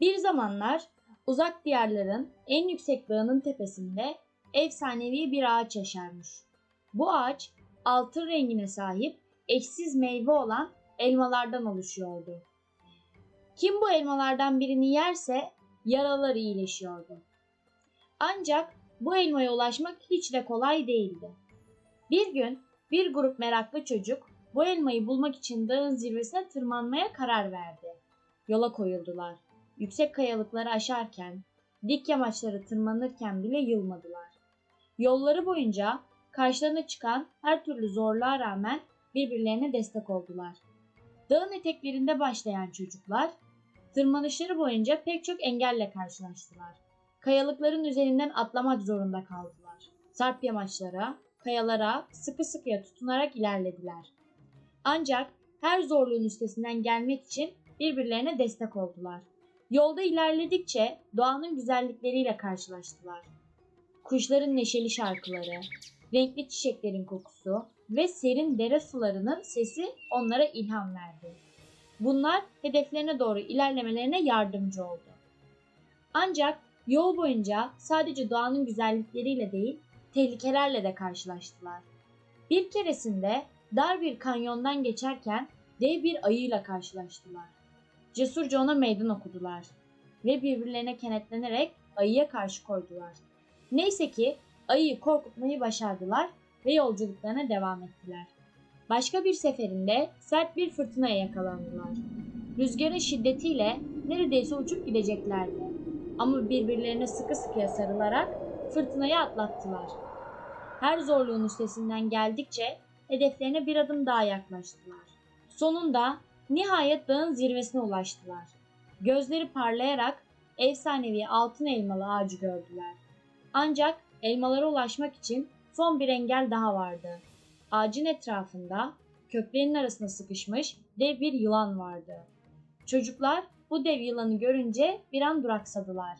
Bir zamanlar uzak diyarların en yüksek dağının tepesinde efsanevi bir ağaç yaşarmış. Bu ağaç altın rengine sahip eşsiz meyve olan elmalardan oluşuyordu. Kim bu elmalardan birini yerse yaraları iyileşiyordu. Ancak bu elmaya ulaşmak hiç de kolay değildi. Bir gün bir grup meraklı çocuk bu elmayı bulmak için dağın zirvesine tırmanmaya karar verdi. Yola koyuldular. Yüksek kayalıkları aşarken, dik yamaçları tırmanırken bile yılmadılar. Yolları boyunca karşılarına çıkan her türlü zorluğa rağmen birbirlerine destek oldular. Dağın eteklerinde başlayan çocuklar, tırmanışları boyunca pek çok engelle karşılaştılar. Kayalıkların üzerinden atlamak zorunda kaldılar. Sarp yamaçlara, kayalara sıkı sıkıya tutunarak ilerlediler. Ancak her zorluğun üstesinden gelmek için birbirlerine destek oldular. Yolda ilerledikçe doğanın güzellikleriyle karşılaştılar. Kuşların neşeli şarkıları, renkli çiçeklerin kokusu ve serin dere sularının sesi onlara ilham verdi. Bunlar hedeflerine doğru ilerlemelerine yardımcı oldu. Ancak yol boyunca sadece doğanın güzellikleriyle değil, tehlikelerle de karşılaştılar. Bir keresinde dar bir kanyondan geçerken dev bir ayıyla karşılaştılar. Cesurca ona meydan okudular ve birbirlerine kenetlenerek ayıya karşı koydular. Neyse ki ayıyı korkutmayı başardılar ve yolculuklarına devam ettiler. Başka bir seferinde sert bir fırtınaya yakalandılar. Rüzgarın şiddetiyle neredeyse uçup gideceklerdi. Ama birbirlerine sıkı sıkıya sarılarak fırtınayı atlattılar. Her zorluğun üstesinden geldikçe hedeflerine bir adım daha yaklaştılar. Sonunda nihayet dağın zirvesine ulaştılar. Gözleri parlayarak efsanevi altın elmalı ağacı gördüler. Ancak elmalara ulaşmak için son bir engel daha vardı. Ağacın etrafında köklerinin arasına sıkışmış dev bir yılan vardı. Çocuklar bu dev yılanı görünce bir an duraksadılar.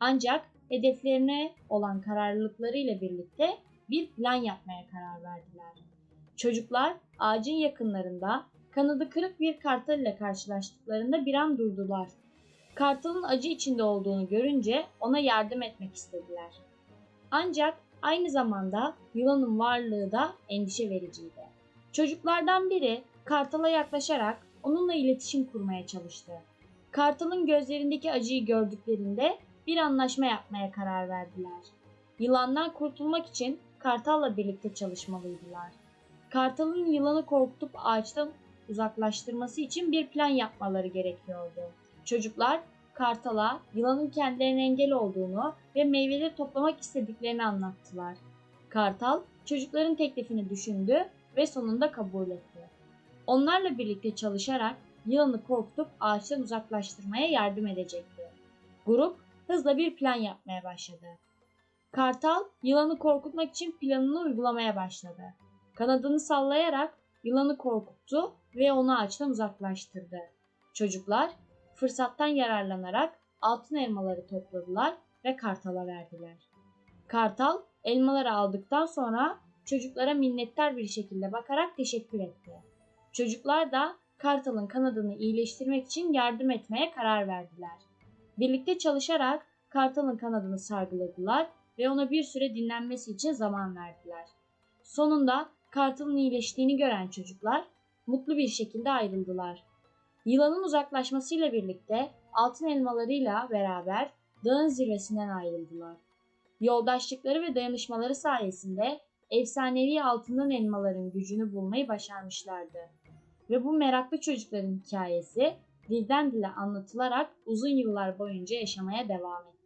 Ancak hedeflerine olan kararlılıklarıyla birlikte bir plan yapmaya karar verdiler. Çocuklar ağacın yakınlarında kanadı kırık bir kartal ile karşılaştıklarında bir an durdular. Kartalın acı içinde olduğunu görünce ona yardım etmek istediler. Ancak aynı zamanda yılanın varlığı da endişe vericiydi. Çocuklardan biri kartala yaklaşarak onunla iletişim kurmaya çalıştı. Kartalın gözlerindeki acıyı gördüklerinde bir anlaşma yapmaya karar verdiler. Yılandan kurtulmak için kartalla birlikte çalışmalıydılar. Kartalın yılanı korkutup ağaçtan uzaklaştırması için bir plan yapmaları gerekiyordu. Çocuklar Kartal'a yılanın kendilerine engel olduğunu ve meyveleri toplamak istediklerini anlattılar. Kartal çocukların teklifini düşündü ve sonunda kabul etti. Onlarla birlikte çalışarak yılanı korkutup ağaçtan uzaklaştırmaya yardım edecekti. Grup hızla bir plan yapmaya başladı. Kartal yılanı korkutmak için planını uygulamaya başladı. Kanadını sallayarak yılanı korkuttu ve onu ağaçtan uzaklaştırdı. Çocuklar fırsattan yararlanarak altın elmaları topladılar ve kartala verdiler. Kartal elmaları aldıktan sonra çocuklara minnettar bir şekilde bakarak teşekkür etti. Çocuklar da kartalın kanadını iyileştirmek için yardım etmeye karar verdiler. Birlikte çalışarak kartalın kanadını sargıladılar ve ona bir süre dinlenmesi için zaman verdiler. Sonunda kartalın iyileştiğini gören çocuklar mutlu bir şekilde ayrıldılar. Yılanın uzaklaşmasıyla birlikte altın elmalarıyla beraber dağın zirvesinden ayrıldılar. Yoldaşlıkları ve dayanışmaları sayesinde efsanevi altından elmaların gücünü bulmayı başarmışlardı. Ve bu meraklı çocukların hikayesi dilden dile anlatılarak uzun yıllar boyunca yaşamaya devam etti.